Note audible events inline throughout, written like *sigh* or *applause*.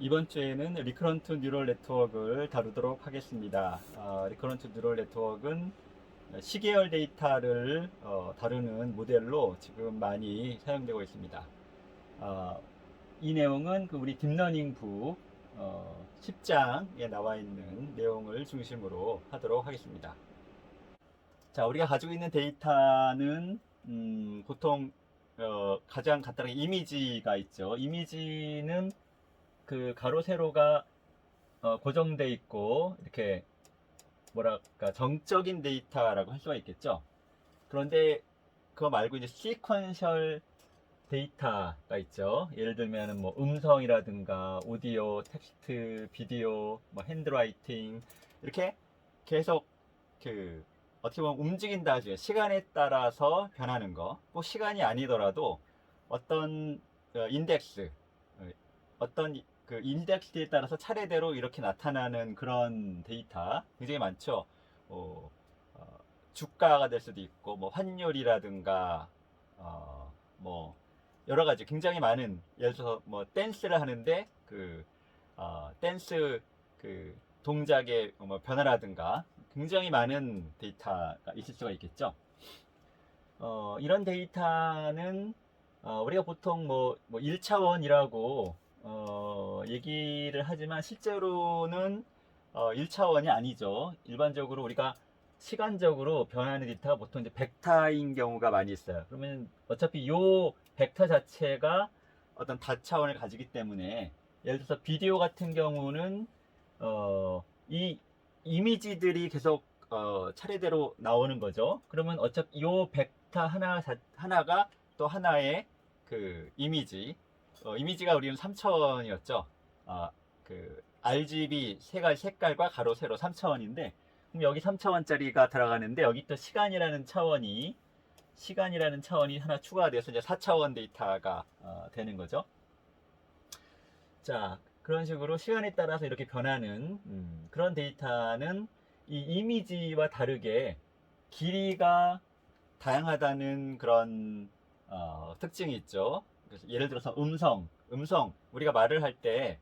이번 주에는 리커런트 뉴럴 네트워크를 다루도록 하겠습니다. 어, 리커런트 뉴럴 네트워크는 시계열 데이터를 어, 다루는 모델로 지금 많이 사용되고 있습니다. 어, 이 내용은 그 우리 딥러닝 부 어, 10장에 나와 있는 내용을 중심으로 하도록 하겠습니다. 자, 우리가 가지고 있는 데이터는 음, 보통 어, 가장 간단하게 이미지가 있죠. 이미지는 그 가로 세로가 어, 고정돼 있고 이렇게 뭐랄까 정적인 데이터라고 할 수가 있겠죠. 그런데 그거 말고 이제 시퀀셜 데이터가 있죠. 예를 들면은 뭐 음성이라든가 오디오, 텍스트, 비디오, 뭐 핸드라이팅 이렇게 계속 그 어떻게 보면 움직인다 하죠. 시간에 따라서 변하는 거. 꼭 시간이 아니더라도 어떤 어, 인덱스, 어, 어떤 그 인덱스에 따라서 차례대로 이렇게 나타나는 그런 데이터 굉장히 많죠. 어, 어, 주가가 될 수도 있고, 뭐 환율이라든가, 어, 뭐 여러 가지 굉장히 많은 예를 들어서 뭐 댄스를 하는데 그 어, 댄스 그 동작의 뭐 변화라든가 굉장히 많은 데이터가 있을 수가 있겠죠. 어, 이런 데이터는 어, 우리가 보통 뭐, 뭐 1차원이라고 어, 얘기를 하지만 실제로는 어, 1차원이 아니죠. 일반적으로 우리가 시간적으로 변하는 데이터가 보통 이제 벡터인 경우가 많이 있어요. 그러면 어차피 요 벡터 자체가 어떤 다차원을 가지기 때문에 예를 들어서 비디오 같은 경우는 어, 이 이미지들이 계속 어, 차례대로 나오는 거죠. 그러면 어차피 요 벡터 하나 자- 하나가 또 하나의 그 이미지 어, 이미지가 우리는 3차원이었죠. 아, 그 RGB 세 가지 색깔과 가로 세로 3차원인데 그럼 여기 3차원짜리가 들어가는데 여기 또 시간이라는 차원이 시간이라는 차원이 하나 추가가 돼서 이제 4차원 데이터가 어, 되는 거죠. 자, 그런 식으로 시간에 따라서 이렇게 변하는 음, 그런 데이터는 이 이미지와 다르게 길이가 다양하다는 그런 어, 특징이 있죠. 예를 들어서 음성, 음성 우리가 말을 할때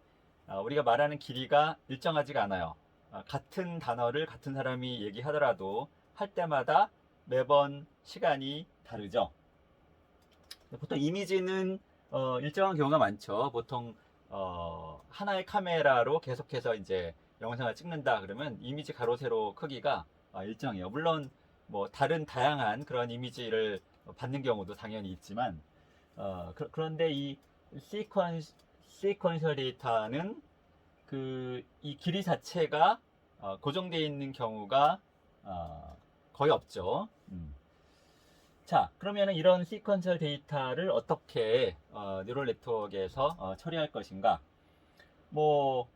어, 우리가 말하는 길이가 일정하지가 않아요. 아, 같은 단어를 같은 사람이 얘기하더라도 할 때마다 매번 시간이 다르죠. 보통 이미지는 어, 일정한 경우가 많죠. 보통 어, 하나의 카메라로 계속해서 이제 영상을 찍는다 그러면 이미지 가로 세로 크기가 어, 일정해요. 물론 뭐 다른 다양한 그런 이미지를 받는 경우도 당연히 있지만 어, 그, 런데 이 시퀀 시퀀셜 데이터는 그 이 길이 자체가 어, 고정되어 있는 경우가 어, 거의 없죠. 음. 자, 그러면 이런 시퀀셜 데이터를 어떻게 어, 뉴럴 네트워크에서 어, 처리할 것인가? 뭐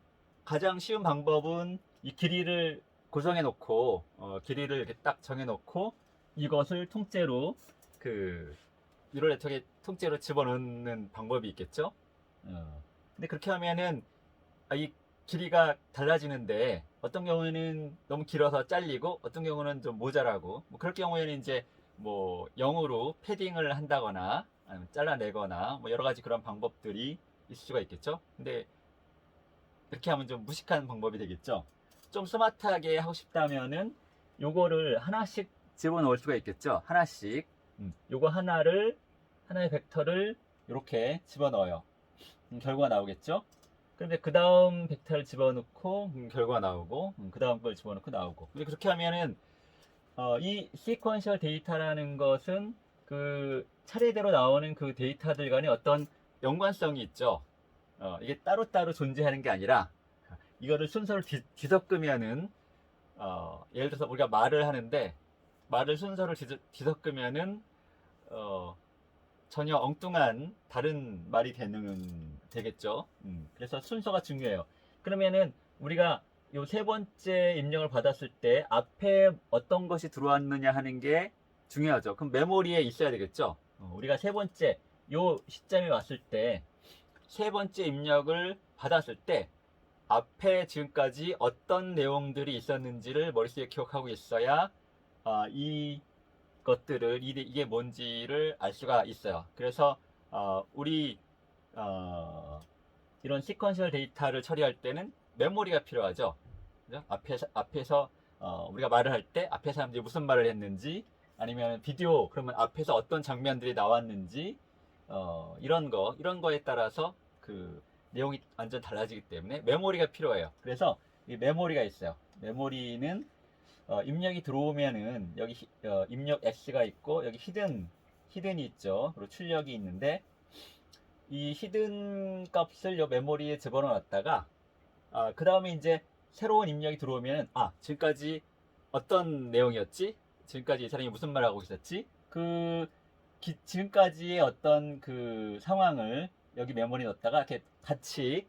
가장 쉬운 방법은 이 길이를 고정해 놓고 어, 길이를 이렇게 딱 정해 놓고 이것을 통째로 그 뉴럴 네트워크에 통째로 집어넣는 방법이 있겠죠. 어. 근데 그렇게 하면은 아, 이 길이가 달라지는데 어떤 경우에는 너무 길어서 잘리고 어떤 경우는 좀 모자라고 뭐 그럴 경우에는 이제 뭐 0으로 패딩을 한다거나 아니면 잘라내거나 뭐 여러 가지 그런 방법들이 있을 수가 있겠죠. 근데 이렇게 하면 좀 무식한 방법이 되겠죠. 좀 스마트하게 하고 싶다면은 요거를 하나씩 집어넣을 수가 있겠죠. 하나씩 음, 요거 하나를 하나의 벡터를 이렇게 집어넣어요. 음, 결과가 나오겠죠. 그런데 그 다음 벡터를 집어넣고 음, 결과가 나오고 그 다음 걸 집어넣고 나오고 그렇게 하면은 어, 이 시퀀셜 데이터라는 것은 그 차례대로 나오는 그 데이터들 간에 어떤 연관성이 있죠. 어, 이게 따로따로 존재하는 게 아니라 이거를 순서를 뒤, 뒤섞으면은 어, 예를 들어서 우리가 말을 하는데 말을 순서를 뒤, 뒤섞으면은 어, 전혀 엉뚱한 다른 말이 되는 되겠죠. 음, 그래서 순서가 중요해요. 그러면은 우리가 요 세 번째 입력을 받았을 때 앞에 어떤 것이 들어왔느냐 하는 게 중요하죠. 그럼 메모리에 있어야 되겠죠. 어, 우리가 세 번째 요 시점에 왔을 때 세 번째 입력을 받았을 때 앞에 지금까지 어떤 내용들이 있었는지를 머릿속에 기억하고 있어야 아, 이 것들을 이- 이게 뭔지를 알 수가 있어요. 그래서 어, 우리 어, 이런 시퀀셜 데이터를 처리할 때는 메모리가 필요하죠. 그죠? 앞에서 앞에서 어, 우리가 말을 할 때 앞에 사람들이 무슨 말을 했는지 아니면 비디오 그러면 앞에서 어떤 장면들이 나왔는지 어, 이런 거 이런 거에 따라서 그 내용이 완전 달라지기 때문에 메모리가 필요해요. 그래서 이 메모리가 있어요. 메모리는 어, 입력이 들어오면은 여기 히- 어, 입력 X가 있고 여기 히든 히든이 있죠. 그리고 출력이 있는데 이 히든 값을 요 메모리에 집어넣어 놨다가 아, 그 다음에 이제 새로운 입력이 들어오면 아 지금까지 어떤 내용이었지? 지금까지 이 사람이 무슨 말 하고 있었지? 그 기- 지금까지의 어떤 그 상황을 여기 메모리에 넣었다가 이렇게 같이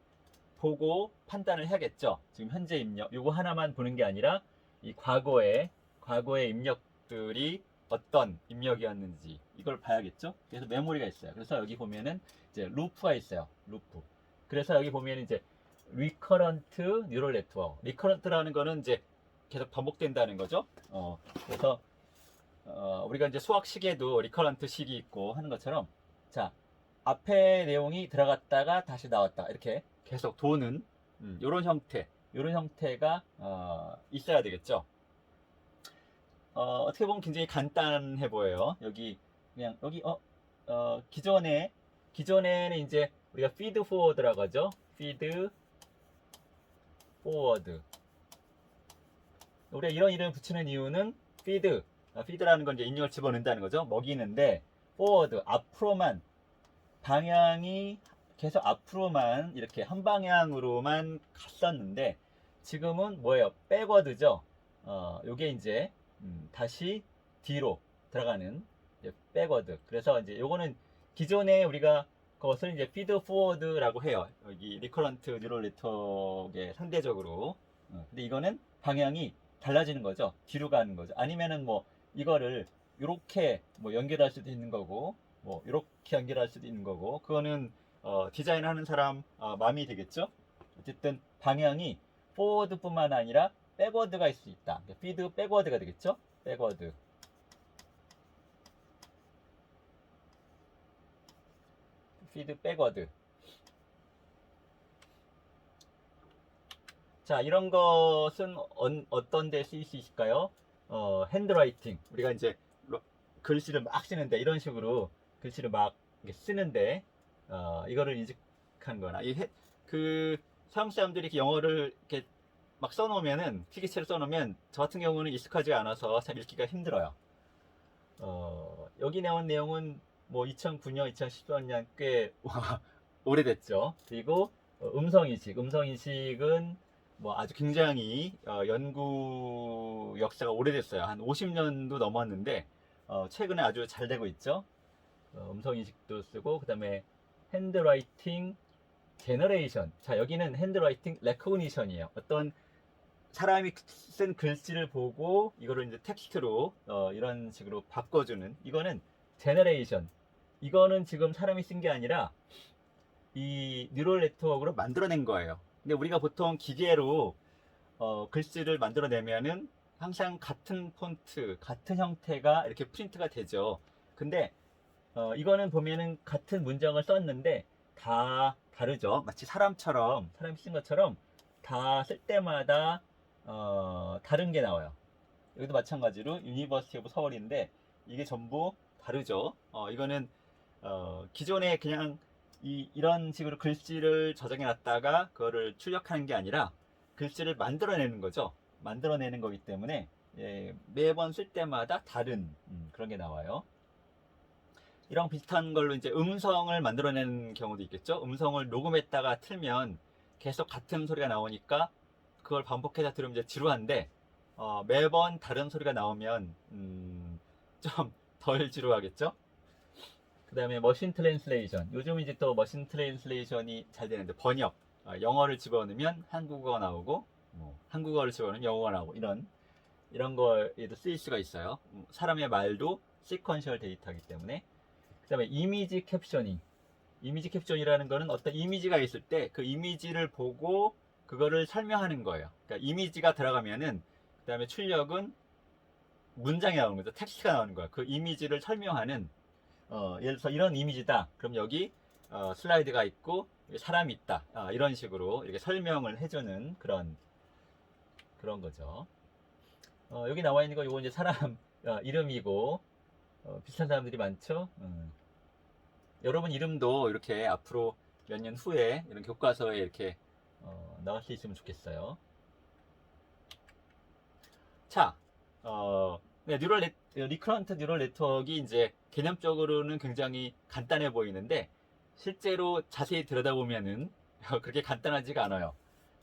보고 판단을 해야겠죠. 지금 현재 입력 요거 하나만 보는 게 아니라 이 과거의 과거의 입력들이 어떤 입력이었는지 이걸 봐야겠죠. 그래서 메모리가 있어요. 그래서 여기 보면은 이제 루프가 있어요. 루프. 그래서 여기 보면 이제 리커런트 뉴럴 네트워크. 리커런트라는 거는 이제 계속 반복된다는 거죠. 어, 그래서 어, 우리가 이제 수학 식에도 리커런트 식이 있고 하는 것처럼 자 앞에 내용이 들어갔다가 다시 나왔다 이렇게 계속 도는 이런 형태 이런 형태가 어, 있어야 되겠죠. 어, 어떻게 보면 굉장히 간단해 보여요. 여기 그냥 여기 어, 어, 기존에 기존에는 이제 우리가 feed forward라고 하죠. feed forward. 우리가 이런 이름을 붙이는 이유는 feed, 아, feed라는 건 이제 입력을 집어넣는다는 거죠. 먹이는데 forward 앞으로만 방향이 계속 앞으로만 이렇게 한 방향으로만 갔었는데 지금은 뭐예요? 백워드죠. 어, 요게 이제 음, 다시 뒤로 들어가는 백워드. 그래서 이제 요거는 기존에 우리가 그것을 이제 피드 포워드라고 해요. 여기 리커런트 뉴럴 네트워크에 상대적으로. 어, 근데 이거는 방향이 달라지는 거죠. 뒤로 가는 거죠. 아니면은 뭐 이거를 이렇게 뭐 연결할 수도 있는 거고, 뭐 이렇게 연결할 수도 있는 거고, 그거는 어, 디자인하는 사람 어, 마음이 되겠죠. 어쨌든 방향이 포워드뿐만 아니라 백워드가 있을 수 있다. 피드 백워드가 되겠죠. 백워드. 피드 백워드. 자, 이런 것은 어, 떤데 쓰일 수 있을까요? 어, 핸드라이팅. 우리가 이제 로- 글씨를 막 쓰는데 이런 식으로 글씨를 막 쓰는데 어, 이거를 인식한 거나 이 해- 그 서양 사람들이 이렇게 영어를 이렇게 막 써놓으면은 필기체로 써놓으면 저 같은 경우는 익숙하지 않아서 참 읽기가 힘들어요. 어, 여기 나온 내용은 뭐 2009년, 2013년 꽤 *laughs* 오래됐죠. 그리고 어, 음성인식, 음성인식은 뭐 아주 굉장히 어, 연구 역사가 오래됐어요. 한 50년도 넘었는데 어, 최근에 아주 잘 되고 있죠. 어, 음성인식도 쓰고 그다음에 핸드라이팅 제너레이션. 자 여기는 핸드라이팅 레코니션이에요. 어떤 사람이 쓴 글씨를 보고 이거를 이제 텍스트로 어, 이런 식으로 바꿔주는 이거는 제너레이션. 이거는 지금 사람이 쓴 게 아니라 이 뉴럴 네트워크로 만들어낸 거예요. 근데 우리가 보통 기계로 어, 글씨를 만들어내면은 항상 같은 폰트, 같은 형태가 이렇게 프린트가 되죠. 근데 어, 이거는 보면은 같은 문장을 썼는데 다 다르죠. 마치 사람처럼 사람이 쓴 것처럼 다 쓸 때마다 어, 다른 게 나와요. 여기도 마찬가지로 유니버시티 오브 서울인데 이게 전부 다르죠. 어, 이거는 어, 기존에 그냥 이, 이런 식으로 글씨를 저장해 놨다가 그거를 출력하는 게 아니라 글씨를 만들어내는 거죠. 만들어내는 거기 때문에 예, 매번 쓸 때마다 다른 음, 그런 게 나와요. 이런 비슷한 걸로 이제 음성을 만들어내는 경우도 있겠죠. 음성을 녹음했다가 틀면 계속 같은 소리가 나오니까 그걸 반복해서 들으면 이제 지루한데 어, 매번 다른 소리가 나오면 음, *laughs* 좀 덜 지루하겠죠. 그 다음에 머신 트랜슬레이션. 요즘 이제 또 머신 트랜슬레이션이 잘 되는데 번역. 어, 영어를 집어넣으면 한국어가 나오고 뭐, 한국어를 집어넣으면 영어가 나오고 이런 이런 거에도 쓰일 수가 있어요. 음, 사람의 말도 시퀀셜 데이터이기 때문에. 그 다음에 이미지 캡셔닝. 이미지 캡션이라는 거는 어떤 이미지가 있을 때 그 이미지를 보고 그거를 설명하는 거예요. 그러니까 이미지가 들어가면은 그 다음에 출력은 문장이 나오는 거죠. 텍스트가 나오는 거예요. 그 이미지를 설명하는 어, 예를 들어서 이런 이미지다. 그럼 여기 어, 슬라이드가 있고 사람이 있다. 아, 이런 식으로 이렇게 설명을 해주는 그런 그런 거죠. 어, 여기 나와 있는 거 이거 이제 사람 어, 이름이고 어, 비슷한 사람들이 많죠. 음. 여러분 이름도 이렇게 앞으로 몇 년 후에 이런 교과서에 이렇게 어, 나올 수 있으면 좋겠어요. 자, 어, 네, 뉴럴 네, 리크런트 뉴럴 네트워크가 이제 개념적으로는 굉장히 간단해 보이는데 실제로 자세히 들여다보면은 *laughs* 그렇게 간단하지가 않아요.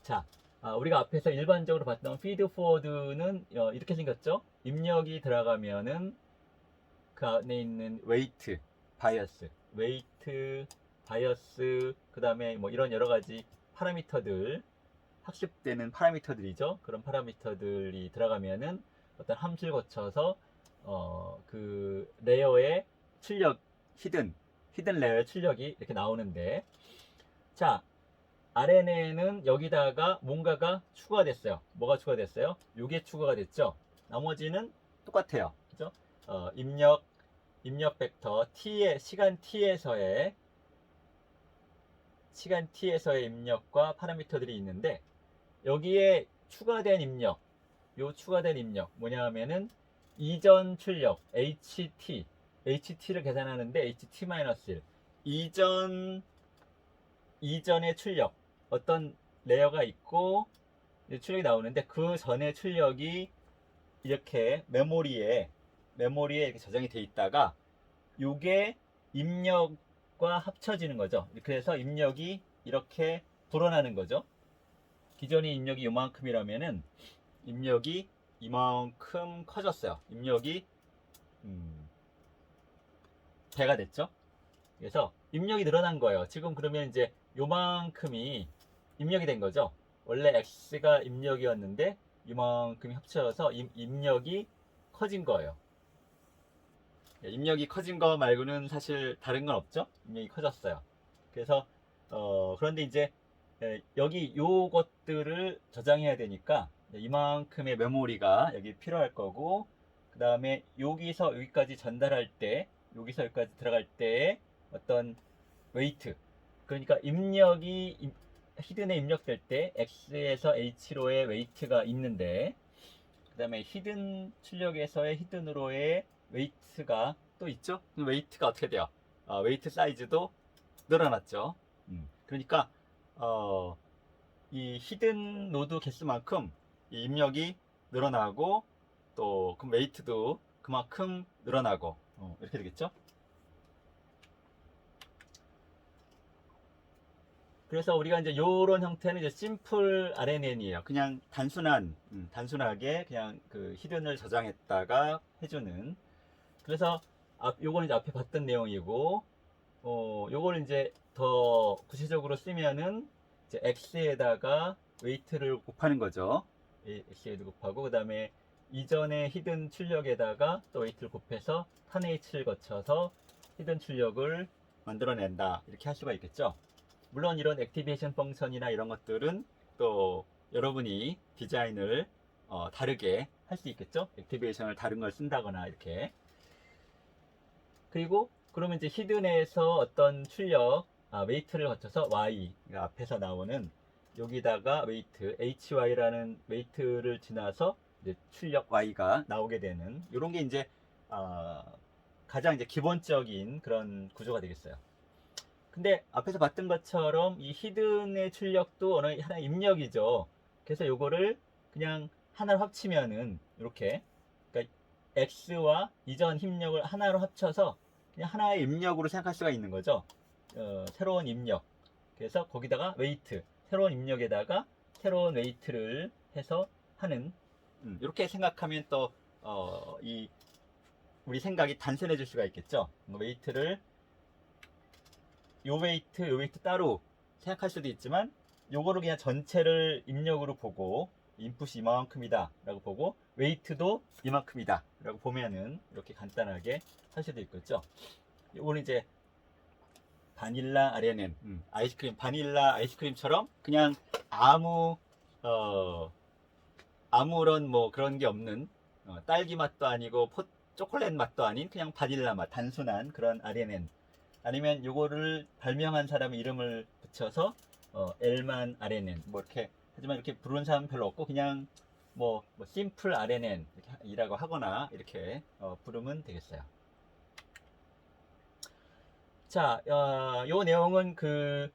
자, 아, 우리가 앞에서 일반적으로 봤던 피드 포워드는 어, 이렇게 생겼죠. 입력이 들어가면은 그 안에 있는 웨이트, 바이어스, 웨이트, 바이어스, 그 다음에 뭐 이런 여러 가지 파라미터들, 학습되는 파라미터들이죠. 그런 파라미터들이 들어가면은 어떤 함수를 거쳐서 어, 그 레이어의 출력, 히든, 히든 레이어의 출력이 이렇게 나오는데 자, RNA는 여기다가 뭔가가 추가됐어요. 뭐가 추가됐어요? 요게 추가가 됐죠. 나머지는 똑같아요. 그죠? 어, 입력, 입력 벡터 t의 시간 t에서의 시간 t에서의 입력과 파라미터들이 있는데 여기에 추가된 입력, 요 추가된 입력 뭐냐 하면은 이전 출력 HT, HT를 계산하는데 HT-1 이전 이전의 출력 어떤 레이어가 있고 출력이 나오는데 그 전에 출력이 이렇게 메모리에 메모리에 이렇게 저장이 돼 있다가 요게 입력과 합쳐지는 거죠. 그래서 입력이 이렇게 불어나는 거죠. 기존의 입력이 요만큼이라면은 입력이 이만큼 커졌어요. 입력이 음, 배가 됐죠. 그래서 입력이 늘어난 거예요. 지금 그러면 이제 요만큼이 입력이 된 거죠. 원래 x가 입력이었는데 이만큼이 합쳐져서 임- 입력이 커진 거예요. 예, 입력이 커진 거 말고는 사실 다른 건 없죠. 입력이 커졌어요. 그래서 어, 그런데 이제 예, 여기 요것들을 저장해야 되니까 이만큼의 메모리가 여기 필요할 거고 그 다음에 여기서 여기까지 전달할 때 여기서 여기까지 들어갈 때 어떤 웨이트 그러니까 입력이 임- 히든에 입력될 때 X에서 H로의 웨이트가 있는데 그 다음에 히든 출력에서의 히든으로의 웨이트가 또 있죠? 그 웨이트가 어떻게 돼요? 어, 웨이트 사이즈도 늘어났죠. 음, 그러니까 어, 이 히든 노드 개수만큼 이 입력이 늘어나고 또 그럼 웨이트도 그만큼 늘어나고 어, 이렇게 되겠죠? 그래서 우리가 이제 요런 형태는 이제 심플 RNN이에요. 그냥 단순한, 음, 단순하게 그냥 그 히든을 저장했다가 해주는. 그래서 앞, 요거는 이제 앞에 봤던 내용이고, 어, 요걸 이제 더 구체적으로 쓰면은 이제 X에다가 웨이트를 곱하는 거죠. 이 X에도 곱하고, 그 다음에 이전의 히든 출력에다가 또 웨이트를 곱해서 탄 H를 거쳐서 히든 출력을 만들어낸다. 이렇게 할 수가 있겠죠. 물론 이런 액티베이션 펑션이나 이런 것들은 또 여러분이 디자인을 어, 다르게 할 수 있겠죠. 액티베이션을 다른 걸 쓴다거나 이렇게. 그리고 그러면 이제 히든에서 어떤 출력, 아, 웨이트를 거쳐서 Y, 앞에서 나오는 여기다가 웨이트, HY라는 웨이트를 지나서 이제 출력 Y가 나오게 되는 이런 게 이제 아, 가장 이제 기본적인 그런 구조가 되겠어요. 근데 앞에서 봤던 것처럼 이 히든의 출력도 어느 하나의 입력이죠. 그래서 요거를 그냥 하나로 합치면은 이렇게 x와 이전 입력을 하나로 합쳐서 그냥 하나의 입력으로 생각할 수가 있는 거죠. 어, 새로운 입력. 그래서 거기다가 웨이트, 새로운 입력에다가 새로운 웨이트를 해서 하는 음, 이렇게 생각하면 또 어, 이 우리 생각이 단순해질 수가 있겠죠. 웨이트를 요 웨이트, 요 웨이트 따로 생각할 수도 있지만 요거를 그냥 전체를 입력으로 보고 인풋이 이만큼이다 라고 보고 웨이트도 이만큼이다 라고 보면은 이렇게 간단하게 할 수도 있겠죠? 요거는 이제 바닐라 RNN 음, 아이스크림 바닐라 아이스크림처럼 그냥 아무 어 아무런 뭐 그런 게 없는 어, 딸기 맛도 아니고 포, 초콜릿 맛도 아닌 그냥 바닐라 맛 단순한 그런 RNN 아니면 요거를 발명한 사람의 이름을 붙여서 어, L만 RNN 뭐 이렇게 하지만 이렇게 부르는 사람 별로 없고 그냥 뭐, 뭐 심플 RNN 이라고 하거나 이렇게 어, 부르면 되겠어요. 자, 어, 요 내용은 그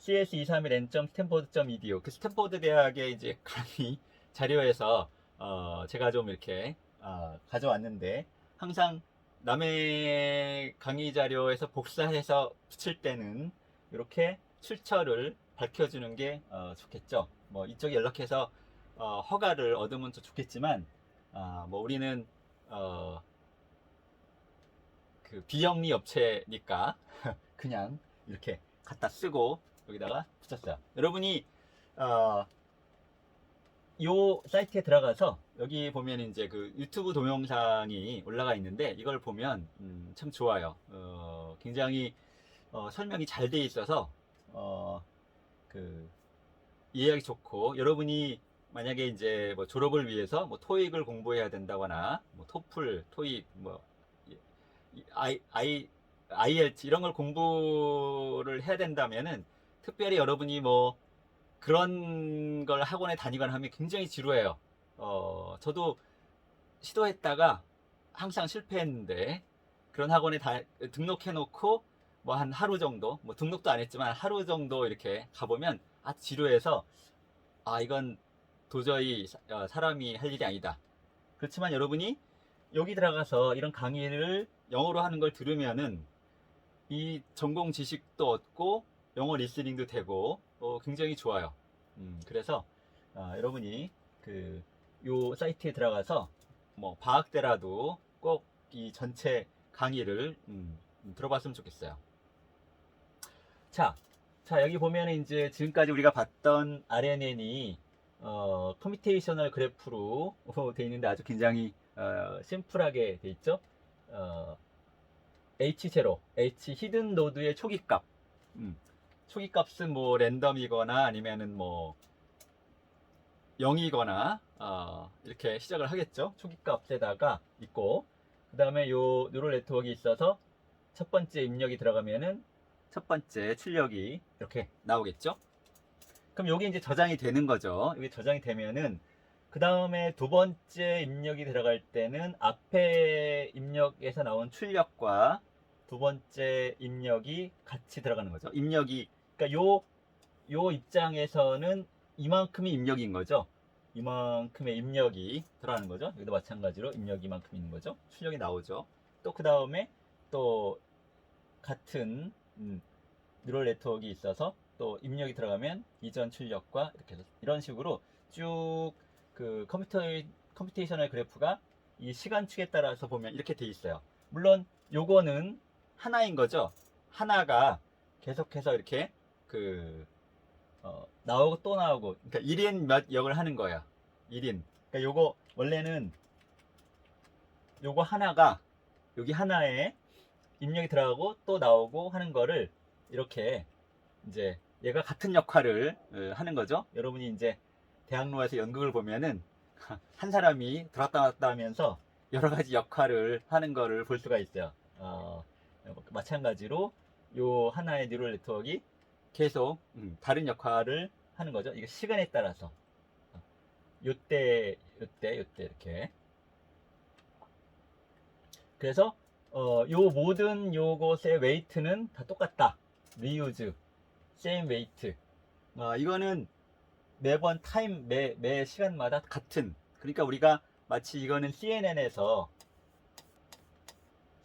CS231n. 스탠포드.edu 그 스탠포드 대학의 이제 강의 자료에서 어, 제가 좀 이렇게 어, 가져왔는데 항상 남의 강의 자료에서 복사해서 붙일 때는 이렇게 출처를 밝혀주는 게 어, 좋겠죠. 뭐 이쪽에 연락해서 어, 허가를 얻으면 좀 좋겠지만 아, 뭐 우리는 어, 그 비영리 업체니까 *laughs* 그냥 이렇게 갖다 쓰고 여기다가 붙였어요. 여러분이 어, 요 사이트에 들어가서 여기 보면 이제 그 유튜브 동영상이 올라가 있는데 이걸 보면 음, 참 좋아요. 어, 굉장히 어, 설명이 잘 돼 있어서 어, 그 이해하기 좋고 여러분이 만약에 이제 뭐 졸업을 위해서 뭐 토익을 공부해야 된다거나 뭐 토플, 토익 뭐 아이 아이 IELTS 이런 걸 공부를 해야 된다면은 특별히 여러분이 뭐 그런 걸 학원에 다니거나 하면 굉장히 지루해요. 어, 저도 시도했다가 항상 실패했는데 그런 학원에 다 등록해 놓고 뭐 한 하루 정도, 뭐 등록도 안 했지만 하루 정도 이렇게 가보면 아 지루해서 아 이건 도저히 사- 어, 사람이 할 일이 아니다. 그렇지만 여러분이 여기 들어가서 이런 강의를 영어로 하는 걸 들으면은 이 전공 지식도 얻고 영어 리스닝도 되고 어, 굉장히 좋아요. 음, 그래서 아, 여러분이 그 요 사이트에 들어가서 뭐 방학 때라도 꼭 이 전체 강의를 음, 음, 들어봤으면 좋겠어요. 자, 자 여기 보면 이제 지금까지 우리가 봤던 RNN이 어, 커뮤테이셔널 그래프로 *laughs* 돼 있는데 아주 굉장히 어, 심플하게 돼 있죠. 어, H0, H 히든 노드의 초기 값. 음, 초기 값은 뭐 랜덤이거나 아니면은 뭐 0이거나 어, 이렇게 시작을 하겠죠. 초기 값에다가 있고 그 다음에 요 뉴럴 네트워크가 있어서 첫 번째 입력이 들어가면은 첫 번째 출력이 이렇게 나오겠죠. 그럼 여기 이제 저장이 되는 거죠. 여기 저장이 되면은 그 다음에 두 번째 입력이 들어갈 때는 앞에 입력에서 나온 출력과 두 번째 입력이 같이 들어가는 거죠. 입력이 그러니까 요, 요 입장에서는 이만큼이 입력인 거죠. 이만큼의 입력이 들어가는 거죠. 여기도 마찬가지로 입력이 이만큼 있는 거죠. 출력이 나오죠. 또 그 다음에 또 같은 음, 뉴럴 네트워크가 있어서 또 입력이 들어가면 이전 출력과 이렇게 해서 이런 식으로 쭉 그 컴퓨터 컴퓨테이셔널 그래프가 이 시간축에 따라서 보면 이렇게 돼 있어요. 물론 요거는 하나인 거죠. 하나가 계속해서 이렇게 그 어, 나오고 또 나오고 그러니까 1인 몇 역을 하는 거야. 1인. 그러니까 요거 원래는 요거 하나가 여기 하나에 입력이 들어가고 또 나오고 하는 거를 이렇게 이제 얘가 같은 역할을 어, 하는 거죠. 여러분이 이제 대학로에서 연극을 보면은 *laughs* 한 사람이 들었다 놨다 하면서 여러 가지 역할을 하는 거를 볼 수가 있어요. 어, 마찬가지로 요 하나의 뉴럴 네트워크가 계속 음, 다른 역할을 하는 거죠. 이게 시간에 따라서 요때 요때 요때 이렇게 그래서 어, 요 모든 요것의 웨이트는 다 똑같다. 리유즈, same weight. 어, 이거는 매번 타임 매, 매 시간마다 같은. 그러니까 우리가 마치 이거는 CNN에서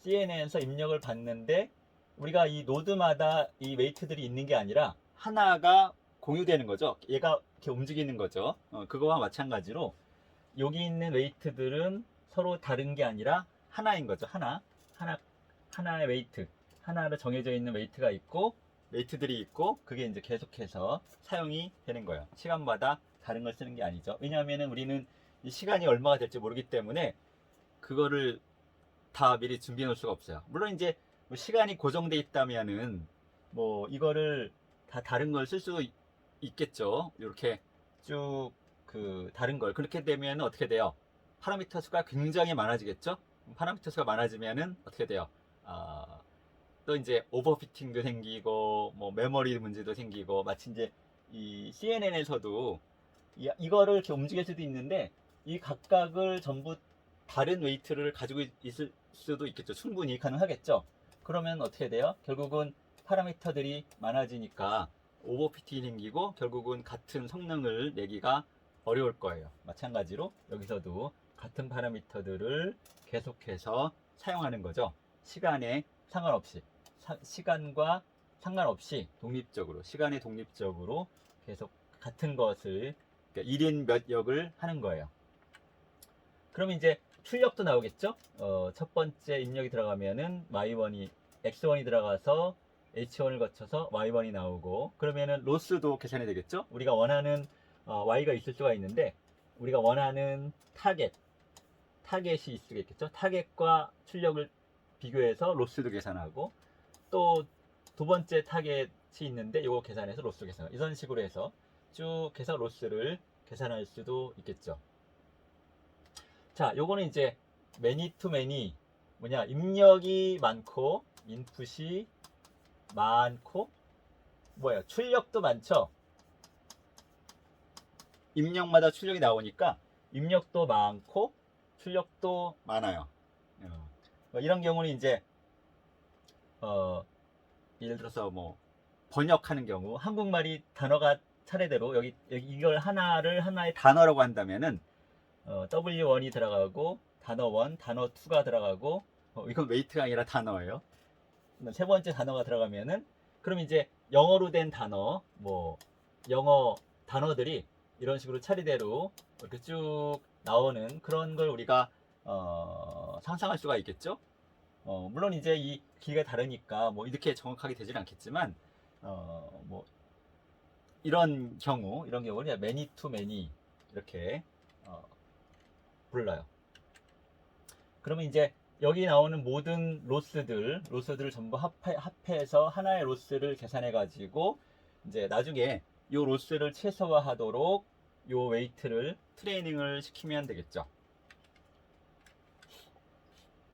CNN에서 입력을 받는데 우리가 이 노드마다 이 웨이트들이 있는 게 아니라 하나가 공유되는 거죠. 얘가 이렇게 움직이는 거죠. 어, 그거와 마찬가지로 여기 있는 웨이트들은 서로 다른 게 아니라 하나인 거죠. 하나. 하나 하나의 웨이트. 하나로 정해져 있는 웨이트가 있고 웨이트들이 있고 그게 이제 계속해서 사용이 되는 거예요. 시간마다 다른 걸 쓰는 게 아니죠. 왜냐하면 우리는 이 시간이 얼마가 될지 모르기 때문에 그거를 다 미리 준비해 놓을 수가 없어요. 물론 이제 뭐 시간이 고정돼 있다면은 뭐 이거를 다 다른 걸 쓸수 있겠죠. 이렇게 쭉 그 다른 걸 그렇게 되면 어떻게 돼요? 파라미터 수가 굉장히 많아지겠죠. 파라미터 수가 많아지면은 어떻게 돼요? 아, 또 이제 오버피팅도 생기고 뭐 메모리 문제도 생기고 마치 이제 이 CNN에서도 이, 이거를 이렇게 움직일 수도 있는데 이 각각을 전부 다른 웨이트를 가지고 있- 있을 수도 있겠죠. 충분히 가능하겠죠. 그러면 어떻게 돼요? 결국은 파라미터들이 많아지니까 오버피팅이 생기고 결국은 같은 성능을 내기가 어려울 거예요. 마찬가지로 여기서도 같은 파라미터들을 계속해서 사용하는 거죠. 시간에 상관없이 사- 시간과 상관없이 독립적으로 시간에 독립적으로 계속 같은 것을 그러니까 1인 몇 역을 하는 거예요. 그럼 이제 출력도 나오겠죠? 어, 첫 번째 입력이 들어가면은 y1이 x1이 들어가서 h1을 거쳐서 y1이 나오고 그러면은 로스도 계산이 되겠죠? 우리가 원하는 어, y가 있을 수가 있는데 우리가 원하는 타겟 타겟이 있을 수가 있겠죠? 타겟과 출력을 비교해서 로스도 계산하고 또 두 번째 타겟이 있는데 이거 계산해서 로스 계산 이런 식으로 해서 쭉 해서 로스를 계산할 수도 있겠죠. 자, 요거는 이제 매니 투 매니 뭐냐 입력이 많고 인풋이 많고 뭐야 출력도 많죠. 입력마다 출력이 나오니까 입력도 많고 출력도 많아요. 어, 뭐 이런 경우는 이제 어, 예를 들어서 뭐 번역하는 경우 한국말이 단어가 차례대로 여기, 여기 이걸 하나를 하나의 단어라고 한다면은 어, W1이 들어가고 단어 1, 단어 2가 들어가고 어, 이건 웨이트가 아니라 단어예요. 세 번째 단어가 들어가면은 그럼 이제 영어로 된 단어 뭐 영어 단어들이 이런 식으로 차례대로 이렇게 쭉 나오는 그런 걸 우리가 어, 상상할 수가 있겠죠. 어, 물론 이제 이 길이가 다르니까 뭐 이렇게 정확하게 되진 않겠지만 어, 뭐 이런 경우 이런 경우는 매니 투 매니 이렇게 어, 불러요. 그러면 이제 여기 나오는 모든 로스들, 로스들을 전부 합해, 합해서 하나의 로스를 계산해 가지고 이제 나중에 이 로스를 최소화하도록 이 웨이트를 트레이닝을 시키면 되겠죠.